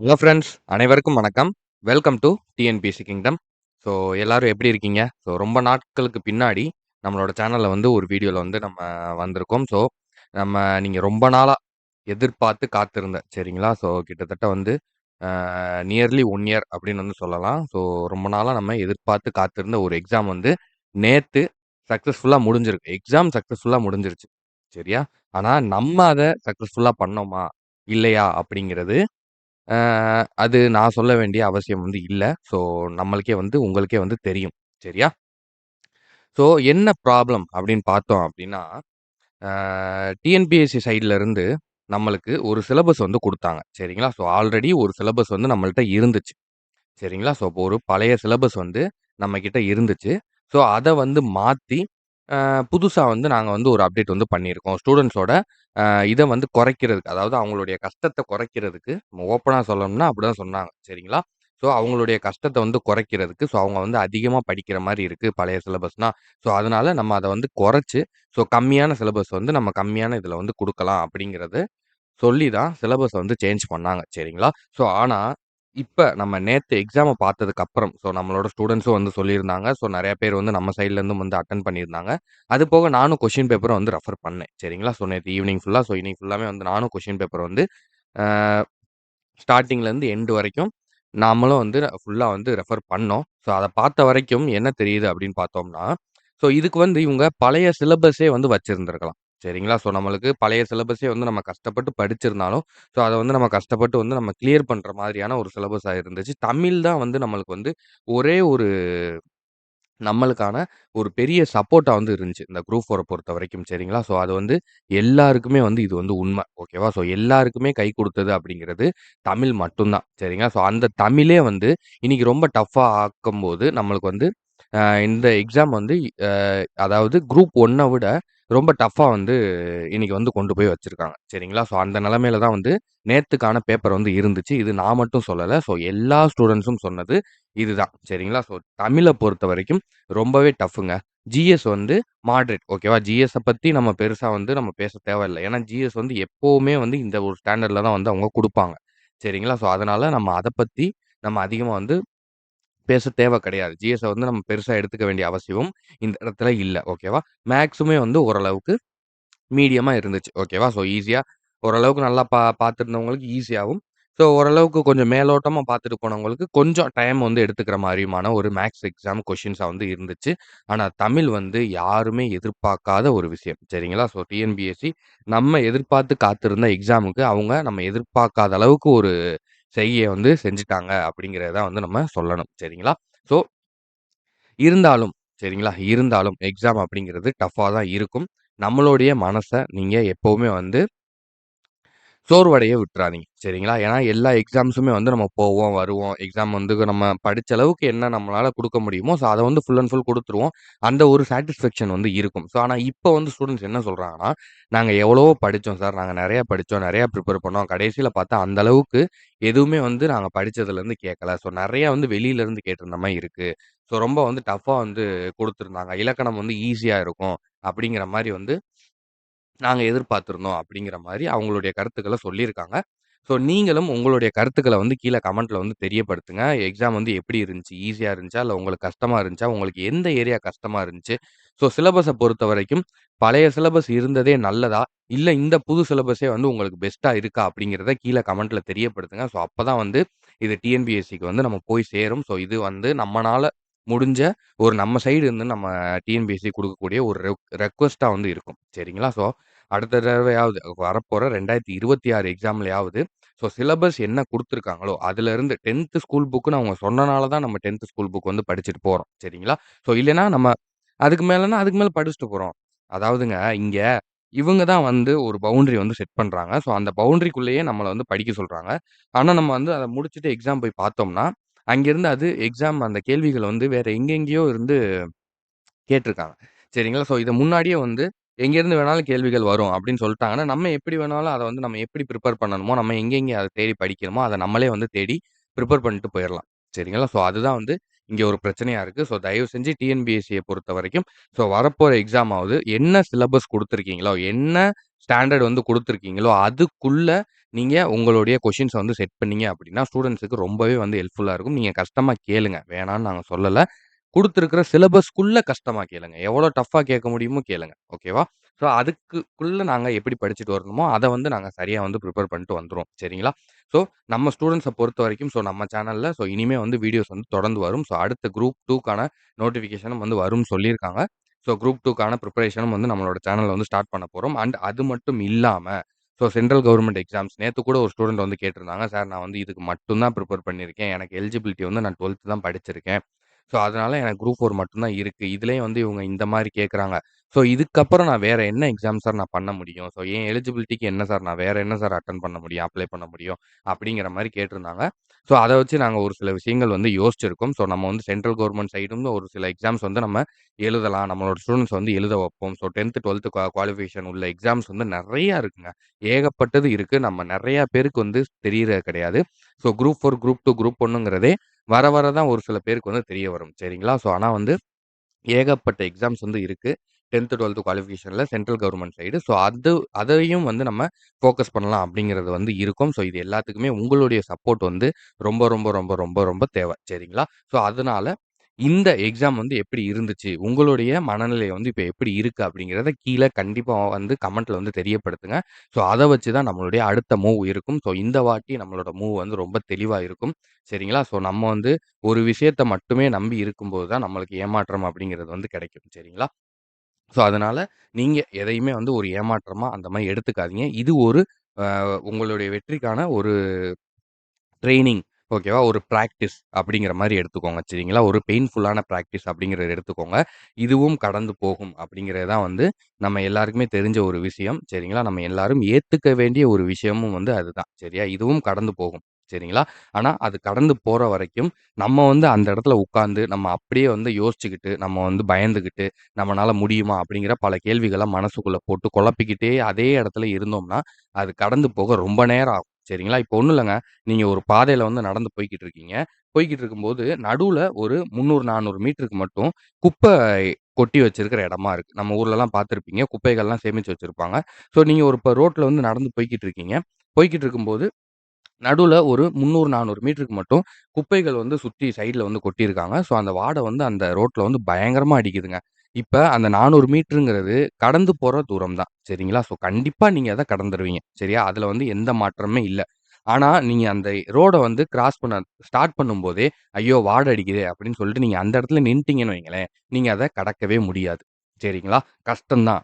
Hello friends அனைவருக்கும் வணக்கம். Welcome to TNPSC kingdom so எல்லோரும் எப்படி இருக்கீங்க? ஸோ ரொம்ப நாட்களுக்கு பின்னாடி நம்மளோட சேனலில் வந்து ஒரு வீடியோவில் வந்து நம்ம வந்திருக்கோம். ஸோ நம்ம நீங்கள் ரொம்ப நாளாக எதிர்பார்த்து காத்திருந்த சரிங்களா? ஸோ கிட்டத்தட்ட வந்து நியர்லி ஒன் இயர் அப்படின்னு வந்து சொல்லலாம். ஸோ ரொம்ப நாளாக நம்ம எதிர்பார்த்து காத்திருந்த ஒரு எக்ஸாம் வந்து நேற்று சக்ஸஸ்ஃபுல்லாக முடிஞ்சிருக்கு. எக்ஸாம் சக்ஸஸ்ஃபுல்லாக முடிஞ்சிருச்சு. சரியா? ஆனால் நம்ம அதை சக்ஸஸ்ஃபுல்லாக பண்ணோமா? இல்லையா? அப்படிங்கிறது அ அது நான் சொல்ல வேண்டிய அவசியம் வந்து இல்ல. ஸோ நம்மளுக்கே வந்து உங்களுக்கே வந்து தெரியும். சரியா? ஸோ என்ன ப்ராப்ளம் அப்படின்னு பார்த்தோம் அப்படின்னா, அ டிஎன்பிஎஸ்சி சைட்ல இருந்து நம்மளுக்கு ஒரு சிலபஸ் வந்து குடுத்தாங்க. சரிங்களா? ஸோ ஆல்ரெடி ஒரு சிலபஸ் வந்து நம்மள்ட்ட இருந்துச்சு. சரிங்களா? ஸோ இப்போ ஒரு பழைய சிலபஸ் வந்து நம்மகிட்ட இருந்துச்சு. ஸோ அத வந்து மாத்தி, புதுசாக வந்து நாங்கள் வந்து ஒரு அப்டேட் வந்து பண்ணியிருக்கோம். ஸ்டூடெண்ட்ஸோட இதை வந்து குறைக்கிறதுக்கு, அதாவது அவங்களுடைய கஷ்டத்தை குறைக்கிறதுக்கு, நம்ம ஓப்பனாக சொல்லணும்னா அப்படி தான் சொன்னாங்க. சரிங்களா? ஸோ அவங்களுடைய கஷ்டத்தை வந்து குறைக்கிறதுக்கு, ஸோ அவங்க வந்து அதிகமாக படிக்கிற மாதிரி இருக்குது பழைய சிலபஸ்னால் ஸோ அதனால் நம்ம அதை வந்து குறைச்சி ஸோ கம்மியான சிலபஸ் வந்து நம்ம கம்மியான இதில் வந்து கொடுக்கலாம் அப்படிங்கிறது சொல்லி தான் சிலபஸ வந்து சேஞ்ச் பண்ணாங்க. சரிங்களா? ஸோ ஆனால் இப்ப நம்ம நேத்து எக்ஸாம பார்த்ததுக்கு அப்புறம், ஸோ நம்மளோட ஸ்டூடண்ட்ஸும் வந்து சொல்லியிருந்தாங்க. ஸோ நெறைய பேர் வந்து நம்ம சைட்ல இருந்தும் வந்து அட்டெண்ட் பண்ணியிருந்தாங்க. அது போக நானும் கொஸ்டின் பேப்பர வந்து ரெஃபர் பண்ணேன். சரிங்களா? ஸோ நேத்து ஈவினிங் ஃபுல்லா, ஸோ இன்னைக்கு ஃபுல்லாமே வந்து நானும் கொஸ்டின் பேப்பர் வந்து அ ஸ்டார்ட்டிங்லேருந்து எண்ட் வரைக்கும் நாமளும் வந்து ஃபுல்லா வந்து ரெஃபர் பண்ணோம். ஸோ அத பார்த்த வரைக்கும் என்ன தெரியுது அப்படின்னு பார்த்தோம்னா, ஸோ இதுக்கு வந்து இவங்க பழைய சிலபஸே வந்து வச்சிருந்திருக்கலாம். சரிங்களா? ஸோ நம்மளுக்கு பழைய சிலபஸே வந்து நம்ம கஷ்டப்பட்டு படிச்சிருந்தாலும், ஸோ அதை வந்து நம்ம கஷ்டப்பட்டு வந்து நம்ம கிளியர் பண்ணுற மாதிரியான ஒரு சிலபஸாக இருந்துச்சு. தமிழ் தான் வந்து நம்மளுக்கு வந்து ஒரே ஒரு நம்மளுக்கான ஒரு பெரிய சப்போர்ட்டாக வந்து இருந்துச்சு. இந்த குரூப் வரை பொறுத்த வரைக்கும் சரிங்களா? ஸோ அது வந்து எல்லாருக்குமே வந்து இது வந்து உண்மை ஓகேவா? ஸோ எல்லாருக்குமே கை கொடுத்தது அப்படிங்கிறது தமிழ் மட்டும்தான் சரிங்களா? ஸோ அந்த தமிழே வந்து இன்னைக்கு ரொம்ப டஃப்பாக ஆக்கும்போது, நம்மளுக்கு வந்து இந்த எக்ஸாம் வந்து அதாவது குரூப் ஒன்னை விட ரொம்ப டஃப்பாக வந்து இன்னைக்கு வந்து கொண்டு போய் வச்சுருக்காங்க சரிங்களா? ஸோ அந்த நிலமையில தான் வந்து நேற்றுக்கான பேப்பர் வந்து இருந்துச்சு. இது நான் மட்டும் சொல்லலை ஸோ எல்லா ஸ்டூடண்ட்ஸும் சொன்னது இதுதான். சரிங்களா? ஸோ தமிழை பொறுத்த வரைக்கும் ரொம்பவே டஃப்புங்க ஜிஎஸ் வந்து மாட்ரேட் ஓகேவா? ஜிஎஸை பற்றி நம்ம பெருசாக வந்து நம்ம பேச தேவையில்லை ஏன்னா ஜிஎஸ் வந்து எப்போவுமே வந்து இந்த ஒரு ஸ்டாண்டர்டில் தான் வந்து அவங்க கொடுப்பாங்க சரிங்களா? ஸோ அதனால் நம்ம அதை பற்றி நம்ம அதிகமாக வந்து பேச தேவை கிடையாது. ஜிஎஸ்ஸ வந்து நம்ம பெருசாக எடுத்துக்க வேண்டிய அவசியமும் இந்த இடத்துல இல்லை ஓகேவா? மேக்ஸுமே வந்து ஓரளவுக்கு மீடியமாக இருந்துச்சு. ஓகேவா? ஸோ ஈஸியாக ஓரளவுக்கு நல்லா பா பார்த்துருந்தவங்களுக்கு ஈஸியாகவும் ஸோ ஓரளவுக்கு கொஞ்சம் மேலோட்டமாக பார்த்துட்டு போனவங்களுக்கு கொஞ்சம் டைம் வந்து எடுத்துக்கிற மாதிரியுமான ஒரு மேக்ஸ் எக்ஸாம் கொஷின்ஸாக வந்து இருந்துச்சு. ஆனால் தமிழ் வந்து யாருமே எதிர்பார்க்காத ஒரு விஷயம். சரிங்களா? ஸோ டிஎன்பிஎஸ்சி நம்ம எதிர்பார்த்து காத்திருந்த எக்ஸாமுக்கு அவங்க நம்ம எதிர்பார்க்காத அளவுக்கு ஒரு செய்கையை வந்து செஞ்சுட்டாங்க அப்படிங்கிறத வந்து நம்ம சொல்லணும். சரிங்களா? ஸோ இருந்தாலும் சரிங்களா? இருந்தாலும் எக்ஸாம் அப்படிங்கிறது டஃப்பாக தான் இருக்கும். நம்மளுடைய மனசை நீங்கள் எப்போவுமே வந்து சோர்வடைய விட்டுறாதீங்க. சரிங்களா? ஏன்னா எல்லா எக்ஸாம்ஸுமே வந்து நம்ம போவோம், வருவோம். எக்ஸாம் வந்து நம்ம படித்த அளவுக்கு என்ன நம்மளால் கொடுக்க முடியுமோ, ஸோ அதை வந்து ஃபுல் அண்ட் ஃபுல் கொடுத்துருவோம் அந்த ஒரு சாட்டிஸ்ஃபேக்ஷன் வந்து இருக்கும். ஸோ ஆனால் இப்போ வந்து ஸ்டூடெண்ட்ஸ் என்ன சொல்கிறாங்கன்னா நாங்கள் எவ்வளவோ படித்தோம் சார். நாங்கள் நிறையா படித்தோம் நிறையா ப்ரிப்பேர் பண்ணோம். கடைசியில் பார்த்தா அந்த அளவுக்கு எதுவுமே வந்து நாங்கள் படித்ததுலேருந்து கேட்கல. ஸோ நிறையா வந்து வெளியிலேருந்து கேட்டிருந்த மாதிரி இருக்குது ஸோ ரொம்ப வந்து டஃப்பாக வந்து கொடுத்துருந்தாங்க இலக்கணம் வந்து ஈஸியாக இருக்கும்." அப்படிங்கிற மாதிரி வந்து நாங்க எதிர்பார்த்திருந்தோம் அப்படிங்கிற மாரி அவங்களுடைய கருத்துக்கள சொல்லியிருக்காங்க. ஸோ நீங்களும் உங்களுடைய கருத்துக்கள வந்து கீழ கமெண்ட்ல வந்து தெரியப்படுத்துங்க. எக்ஸாம் வந்து எப்படி இருந்துச்சு? ஈஸியா இருந்துச்சா? இல்ல உங்களுக்கு கஷ்டமா இருந்துச்சா? உங்களுக்கு எந்த ஏரியா கஷ்டமா இருந்துச்சு? ஸோ சிலபஸ பொறுத்தவரைக்கும் பழைய சிலபஸ் இருந்ததே நல்லதா? இல்ல இந்த புது சிலபஸே வந்து உங்களுக்கு பெஸ்ட்டா இருக்கா? அப்படிங்கிறத கீழ கமெண்ட்ல தெரியப்படுத்துங்க. ஸோ அப்பதான் வந்து இது டிஎன்பிஎஸ்சிக்கு வந்து நம்ம போய் சேரும். ஸோ இது வந்து நம்மனால முடிஞ்ச ஒரு நம்ம சைடு இருந்து நம்ம டிஎன்பிஎஸ்சி குடுக்கக்கூடிய ஒரு ரெக் ரெக்வெஸ்ட்டா வந்து இருக்கும். சரிங்களா? ஸோ அடுத்த தடவையாவது வரப்போற 2026 எக்ஸாம்லயாவது ஸோ சிலபஸ் என்ன கொடுத்துருக்காங்களோ அதுலேருந்து டென்த்து ஸ்கூல் புக்குன்னு அவங்க சொன்னனால தான் நம்ம 10த் ஸ்கூல் புக் வந்து படிச்சுட்டு போறோம். சரிங்களா? ஸோ இல்லைன்னா நம்ம அதுக்கு மேலேனா அதுக்கு மேலே படிச்சுட்டு போறோம். அதாவதுங்க இங்க இவங்க தான் வந்து ஒரு பவுண்டரி வந்து செட் பண்றாங்க. ஸோ அந்த பவுண்டரிக்குள்ளேயே நம்மளை வந்து படிக்க சொல்றாங்க. ஆனால் நம்ம வந்து அதை முடிச்சுட்டு எக்ஸாம் போய் பார்த்தோம்னா, அங்கிருந்து அது எக்ஸாம் அந்த கேள்விகள் வந்து வேற எங்கெங்கேயோ இருந்து கேட்டிருக்காங்க. சரிங்களா? ஸோ இதை முன்னாடியே வந்து எங்கேருந்து வேணாலும் கேள்விகள் வரும் அப்படின்னு சொல்லிட்டாங்கன்னா நம்ம எப்படி வேணாலும் அத வந்து நம்ம எப்படி ப்ரிப்பேர் பண்ணணுமோ, நம்ம எங்கெங்கே அத தேடி படிக்கணுமோ, அத நம்மளே வந்து தேடி ப்ரிப்பேர் பண்ணிட்டு போயிரலாம். சரிங்களா? ஸோ அதுதான் வந்து இங்கே ஒரு பிரச்சனையா இருக்கு. ஸோ தயவு செஞ்சு டிஎன்பிஎஸ்சிய பொறுத்தவரைக்கும், ஸோ வரப்போற எக்ஸாமாவது என்ன சிலபஸ் குடுத்துருக்கீங்களோ, என்ன ஸ்டாண்டர்ட் வந்து குடுத்துருக்கீங்களோ, அதுக்குள்ள நீங்க உங்களுடைய கொஸ்டின்ஸ வந்து செட் பண்ணீங்க அப்படின்னா, ஸ்டூடண்ட்ஸுக்கு ரொம்பவே வந்து ஹெல்ப்ஃபுல்லா இருக்கும். நீங்க கஷ்டமா கேளுங்க. வேணான்னு நாங்க சொல்லல. கொடுத்துருக்குற சிலபஸ்க்குள்ளே கஷ்டமாக கேளுங்க. எவ்வளோ டஃப்பாக கேட்க முடியுமோ கேளுங்க. ஓகேவா? ஸோ அதுக்குள்ளே நாங்கள் எப்படி படிச்சுட்டு வரணுமோ, அதை வந்து நாங்கள் சரியாக வந்து பிரிப்பேர் பண்ணிட்டு வந்துடும் சரிங்களா? ஸோ நம்ம ஸ்டூடெண்ட்ஸை பொறுத்த வரைக்கும் ஸோ நம்ம சேனலில் ஸோ இனிமேல் வந்து வீடியோஸ் வந்து தொடர்ந்து வரும். ஸோ அடுத்த குரூப் டூக்கான நோட்டிஃபிகேஷனும் வந்து வரும்னு சொல்லியிருக்காங்க. ஸோ குரூப் டூக்கான ப்ரிப்பரேஷனும் வந்து நம்மளோட சேனலில் வந்து ஸ்டார்ட் பண்ண போகிறோம் அண்ட் அது மட்டும் இல்லாமல் ஸோ சென்ட்ரல் கவர்மெண்ட் எக்ஸாம்ஸ் நேற்று கூட ஒரு ஸ்டூடெண்ட் வந்து கேட்டிருந்தாங்க. சார் நான் வந்து இதுக்கு மட்டும் தான் பண்ணியிருக்கேன். எனக்கு எலிஜிபிலிட்டி வந்து நான் 12த் தான் படிச்சிருக்கேன். ஸோ அதனால எனக்கு குரூப் ஃபோர் மட்டும் தான் இதுலேயும் வந்து இவங்க இந்த மாதிரி கேட்குறாங்க ஸோ இதுக்கப்புறம் நான் வேறு என்ன எக்ஸாம் சார் நான் பண்ண முடியும்? ஸோ என் எலிஜிபிலிட்டிக்கு என்ன சார் நான் வேறு என்ன சார் அட்டன் பண்ண முடியும்? அப்ளை பண்ண முடியும்? அப்படிங்கிற மாதிரி கேட்டிருந்தாங்க. ஸோ அதை வச்சு நாங்கள் ஒரு சில விஷயங்கள் வந்து யோசிச்சிருக்கோம். ஸோ நம்ம வந்து சென்ட்ரல் கவர்மெண்ட் சைடும் ஒரு சில எக்ஸாம்ஸ் வந்து நம்ம எழுதலாம். நம்மளோட ஸ்டூடெண்ட்ஸ் வந்து எழுத வைப்போம். ஸோ டென்த்து டுவெல்த்து குவாலிஃபிகேஷன் உள்ள எக்ஸாம்ஸ் வந்து நிறையா இருக்குங்க. ஏகப்பட்டது இருக்குது நம்ம நிறையா பேருக்கு வந்து தெரியறது கிடையாது. So group four group two group ஒன்றுங்கிறதே வர வர தான் ஒரு சில பேருக்கு வந்து தெரிய வரும். சரிங்களா? ஸோ ஆனால் வந்து ஏகப்பட்ட எக்ஸாம்ஸ் வந்து இருக்குது டென்த்து டுவெல்த்து குவாலிஃபிகேஷனில் சென்ட்ரல் கவர்மெண்ட் சைடு. ஸோ அது அதையும் வந்து நம்ம ஃபோக்கஸ் பண்ணலாம் அப்படிங்கிறது வந்து இருக்கும். ஸோ இது எல்லாத்துக்குமே உங்களுடைய சப்போர்ட் வந்து ரொம்ப, ரொம்ப, ரொம்ப, ரொம்ப, ரொம்ப தேவை. சரிங்களா? ஸோ அதனால் இந்த எக்ஸாம் வந்து எப்படி இருந்துச்சு? உங்களுடைய மனநிலை வந்து இப்ப எப்படி இருக்கு? அப்படிங்கிறத கீழ கண்டிப்பா வந்து கமெண்ட்ல வந்து தெரியப்படுத்துங்க. ஸோ அத வச்சு தான் நம்மளுடைய அடுத்த மூவ் இருக்கும். ஸோ இந்த வாட்டி நம்மளோட மூவ் வந்து ரொம்ப தெளிவா இருக்கும். சரிங்களா? ஸோ நம்ம வந்து ஒரு விஷயத்த மட்டுமே நம்பி இருக்கும்போது தான் நம்மளுக்கு ஏமாற்றம் அப்படிங்கிறது வந்து கிடைக்கும். சரிங்களா? ஸோ அதனால நீங்க எதையுமே வந்து ஒரு ஏமாற்றமா அந்த மாரி எடுத்துக்காதீங்க. இது ஒரு அ உங்களுடைய வெற்றிக்கான ஒரு ட்ரெய்னிங் ஓகேவா? ஒரு ப்ராக்டிஸ் அப்படிங்கிற மாதிரி எடுத்துக்கோங்க. சரிங்களா? ஒரு பெயின்ஃபுல்லான ப்ராக்டிஸ் அப்படிங்கிறத எடுத்துக்கோங்க. இதுவும் கடந்து போகும் அப்படிங்கிறதான் வந்து நம்ம எல்லாருக்குமே தெரிஞ்ச ஒரு விஷயம். சரிங்களா? நம்ம எல்லாரும் ஏற்றுக்க வேண்டிய ஒரு விஷயமும் வந்து அதுதான். சரியா? இதுவும் கடந்து போகும். சரிங்களா? ஆனால் அது கடந்து போகிற வரைக்கும் நம்ம வந்து அந்த இடத்துல உட்காந்து நம்ம அப்படியே வந்து யோசிச்சுக்கிட்டு, நம்ம வந்து பயந்துக்கிட்டு நம்மளால் முடியுமா? அப்படிங்கிற பல கேள்விகளை மனசுக்குள்ளே போட்டு குழப்பிக்கிட்டே அதே இடத்துல இருந்தோம்னா, அது கடந்து போக ரொம்ப நேரம் ஆகும். சரிங்களா? இப்போ ஒன்றும் இல்லைங்க நீங்கள் ஒரு பாதையில் வந்து நடந்து போய்கிட்டு இருக்கீங்க. போய்கிட்டு இருக்கும்போது நடுவில் ஒரு 300, 400 மீட்டருக்கு மட்டும் குப்பை கொட்டி வச்சிருக்கிற இடமா இருக்குது நம்ம ஊர்லலாம் பார்த்துருப்பீங்க குப்பைகள்லாம் சேமித்து வச்சுருப்பாங்க ஸோ நீங்கள் ஒரு இப்போ ரோட்டில் வந்து நடந்து போய்கிட்டு இருக்கீங்க. போய்க்கிட்டு இருக்கும்போது நடுவில் ஒரு 300, 400 மீட்டருக்கு மட்டும் குப்பைகள் வந்து சுற்றி சைடில் வந்து கொட்டியிருக்காங்க. ஸோ அந்த வாடை வந்து அந்த ரோட்டில் வந்து பயங்கரமாக அடிக்குதுங்க. இப்ப அந்த 400 மீட்டருங்கிறது கடந்து போற தூரம் தான். சரிங்களா? ஸோ கண்டிப்பா நீங்க அத கடந்துருவீங்க. சரியா? அதுல வந்து எந்த மாற்றமுமே இல்ல. ஆனா நீங்க அந்த ரோட வந்து கிராஸ் பண்ண ஸ்டார்ட் பண்ணும்போதே, "ஐயோ! வாடை அடிக்குதே" அப்படின்னு சொல்லிட்டு நீங்க அந்த இடத்துல நின்ட்டீங்கன்னு வைங்களேன், நீங்க அத கடக்கவே முடியாது. சரிங்களா? கஷ்டம் தான்.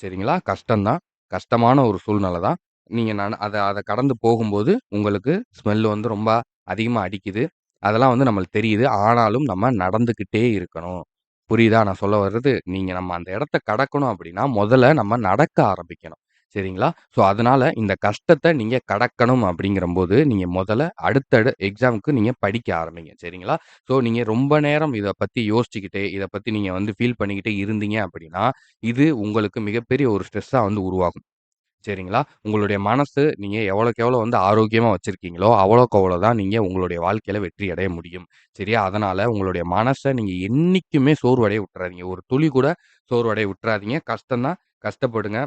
சரிங்களா? கஷ்டம் தான். கஷ்டமான ஒரு சூழ்நிலை தான். நீங்க நான் அத அத கடந்து போகும்போது, உங்களுக்கு ஸ்மெல் வந்து ரொம்ப அதிகமா அடிக்குது. அதெல்லாம் வந்து நம்மளுக்கு தெரியுது. ஆனாலும் நம்ம நடந்துக்கிட்டே இருக்கணும். புரியுதா நான் சொல்ல வர்றது? நீங்கள் நம்ம அந்த இடத்த கடக்கணும் அப்படின்னா, முதல்ல நம்ம நடக்க ஆரம்பிக்கணும். சரிங்களா? ஸோ அதனால இந்த கஷ்டத்தை நீங்கள் கடக்கணும் அப்படிங்கிறம்போது, நீங்கள் முதல்ல அடுத்தடு எக்ஸாமுக்கு நீங்கள் படிக்க ஆரம்பிங்க. சரிங்களா? ஸோ நீங்கள் ரொம்ப நேரம் இதை பற்றி யோசிச்சுக்கிட்டே, இதை பற்றி நீங்கள் வந்து ஃபீல் பண்ணிக்கிட்டே இருந்தீங்க அப்படின்னா, இது உங்களுக்கு மிகப்பெரிய ஒரு ஸ்ட்ரெஸ்ஸாக வந்து உருவாகும். சரிங்களா? உங்களுடைய மனசு நீங்க எவ்வளோக்கு எவ்வளோ வந்து ஆரோக்கியமா வச்சிருக்கீங்களோ, அவ்வளோக்கு அவ்வளோ தான் நீங்க உங்களுடைய வாழ்க்கையில வெற்றி அடைய முடியும். சரியா? அதனால உங்களுடைய மனச நீங்க என்னைக்குமே சோர்வடைய விட்டுறாதீங்க. ஒரு துளி கூட சோர்வடைய விட்டுறாதீங்க. கஷ்டம் தான், கஷ்டப்படுங்க.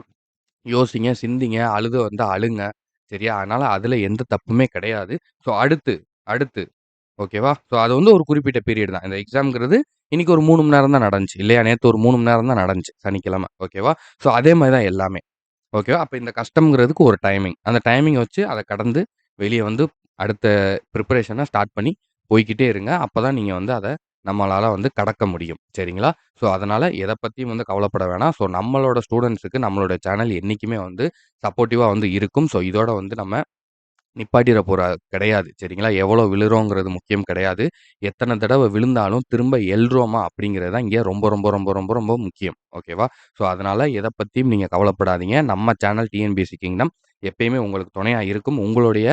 யோசிங்க, சிந்திங்க, அழுக வந்தா அழுங்க. சரியா? அதனால அதுல எந்த தப்புமே கிடையாது. ஸோ அடுத்து, அடுத்து ஓகேவா? ஸோ அது வந்து ஒரு குறிப்பிட்ட பீரியட் தான். இந்த எக்ஸாம்ங்கிறது இன்னைக்கு ஒரு 3 மணி நேரம் தான் நடந்துச்சு. இல்லையா? நேத்து ஒரு 3 மணி நேரம் தான் நடந்துச்சு. சனிக்கிழமை. ஓகேவா? ஸோ அதே மாரி தான் எல்லாமே. ஓகேவா? அப்போ இந்த கஷ்டம்ங்கிறதுக்கு ஒரு டைமிங். அந்த டைமிங் வச்சு அதை கடந்து வெளியே வந்து அடுத்த ப்ரிப்பரேஷனை ஸ்டார்ட் பண்ணி போய்க்கிட்டே இருங்க. அப்பதான் நீங்கள் வந்து அதை நம்மளால் வந்து கடக்க முடியும். சரிங்களா? ஸோ அதனால் எதை பற்றியும் வந்து கவலைப்பட வேணாம். ஸோ நம்மளோட ஸ்டூடெண்ட்ஸுக்கு நம்மளோட சேனல் என்றைக்குமே வந்து சப்போர்ட்டிவாக வந்து இருக்கும். ஸோ இதோட வந்து நம்ம நிப்பாட்டிட போகிற கிடையாது. சரிங்களா? எவ்வளோ விழுறோங்கிறது முக்கியம் கிடையாது. எத்தனை தடவை விழுந்தாலும் திரும்ப எழுறோமா அப்படிங்கிறது தான் இங்கே ரொம்ப, ரொம்ப, ரொம்ப, ரொம்ப, ரொம்ப முக்கியம். ஓகேவா? ஸோ அதனால் எதை பற்றியும் நீங்கள் கவலைப்படாதீங்க. நம்ம சேனல் டிஎன்பிசி கிங்டம் எப்பயுமே உங்களுக்கு துணையாக இருக்கும். உங்களுடைய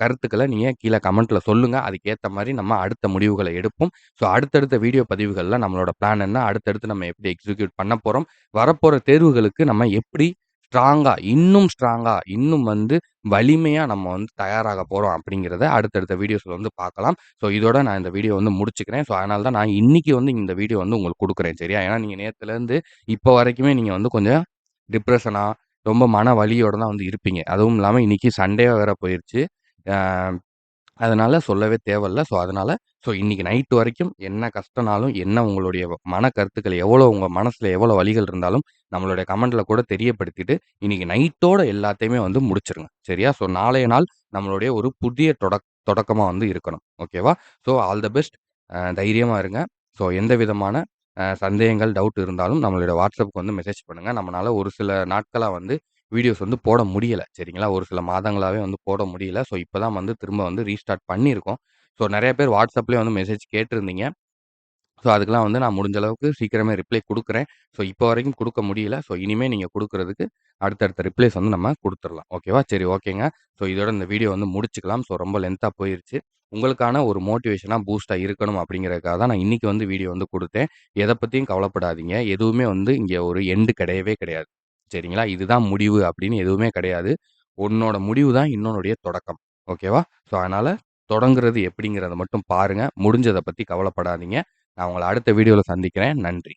கருத்துக்களை நீங்கள் கீழே கமெண்ட்டில் சொல்லுங்கள் அதுக்கேற்ற மாதிரி நம்ம அடுத்த முடிவுகளை எடுப்போம். ஸோ அடுத்தடுத்த வீடியோ பதிவுகளில் நம்மளோட பிளான் என்ன? அடுத்தடுத்து நம்ம எப்படி எக்ஸிக்யூட் பண்ண போகிறோம் வரப்போகிற தேர்வுகளுக்கு நம்ம எப்படி ஸ்ட்ராங்காக இன்னும் ஸ்ட்ராங்காக இன்னும் வந்து வலிமையாக நம்ம வந்து தயாராக போகிறோம் அப்படிங்கிறத அடுத்தடுத்த வீடியோஸில் வந்து பார்க்கலாம். ஸோ இதோட நான் இந்த வீடியோ வந்து முடிச்சுக்கிறேன். ஸோ அதனால தான் நான் இன்றைக்கி வந்து இந்த வீடியோ வந்து உங்களுக்கு கொடுக்குறேன் சரியா? ஏன்னா நீங்கள் நேரத்துலேருந்து இப்போ வரைக்குமே நீங்கள் வந்து கொஞ்சம் டிப்ரெஷனாக ரொம்ப மன வலியோடு தான் வந்து இருப்பீங்க. அதுவும் இல்லாமல் இன்றைக்கி சண்டே வேறு போயிடுச்சு அதனால் அதனால சொல்லவே தேவையில்ல. ஸோ, அதனால ஸோ இன்னைக்கு நைட்டு வரைக்கும் என்ன கஷ்டனாலும் என்ன உங்களுடைய மன கருத்துக்கள் எவ்வளோ உங்கள் மனசில் எவ்வளோ வலிகள் இருந்தாலும், நம்மளுடைய கமெண்ட்டில் கூட தெரியப்படுத்திட்டு, இன்னைக்கு நைட்டோட எல்லாத்தையுமே வந்து முடிச்சிருங்க சரியா? ஸோ, நாளைய நாள் நம்மளுடைய ஒரு புதிய தொடக் தொடக்கமாக வந்து இருக்கணும். ஓகேவா? So, all the best. தைரியமாக இருங்க. ஸோ, எந்த விதமான சந்தேகங்கள், டவுட் இருந்தாலும் நம்மளுடைய வாட்ஸ்அப்புக்கு வந்து மெசேஜ் பண்ணுங்கள் நம்மனால ஒரு சில நாட்களாக வந்து வீடியோஸ் வந்து போட முடியலை சரிங்களா? ஒரு சில மாதங்களாகவே வந்து போட முடியல. ஸோ, இப்போ தான் வந்து திரும்ப வந்து ரீஸ்டார்ட் பண்ணியிருக்கோம். ஸோ, நிறைய பேர் வாட்ஸ்அப்லேயே வந்து மெசேஜ் கேட்டிருந்தீங்க. ஸோ, அதுக்கெல்லாம் வந்து நான் முடிஞ்ச அளவுக்கு சீக்கிரமே ரிப்ளை கொடுக்குறேன் ஸோ, இப்போ வரைக்கும் கொடுக்க முடியல. ஸோ, இனிமேல் நீங்கள் கொடுக்குறதுக்கு அடுத்தடுத்த ரிப்ளைஸ் வந்து நம்ம கொடுத்துடலாம் ஓகேவா? சரி ஓகேங்க. ஸோ, இதோட இந்த வீடியோ வந்து முடிச்சுக்கலாம். ஸோ, ரொம்ப லென்த்தாக போயிருச்சு. உங்களுக்கான ஒரு மோட்டிவேஷனாக பூஸ்ட்டாக இருக்கணும் அப்படிங்கிறதுக்காக தான் நான் இன்னைக்கு வந்து வீடியோ வந்து கொடுத்தேன் எதை பற்றியும் கவலைப்படாதீங்க. எதுவுமே வந்து இங்கே ஒரு எண்டு கிடையவே கிடையாது. சரிங்களா? இதுதான் முடிவு அப்படின்னு எதுவுமே கிடையாது. உன்னோட முடிவு தான் இன்னொன்னுடைய தொடக்கம். ஓகேவா? ஸோ, அதனால் தொடங்குறது எப்படிங்கிறத மட்டும் பாருங்கள் முடிஞ்சதை பற்றி கவலைப்படாதீங்க. நான் உங்களை அடுத்த வீடியோவில் சந்திக்கிறேன். நன்றி.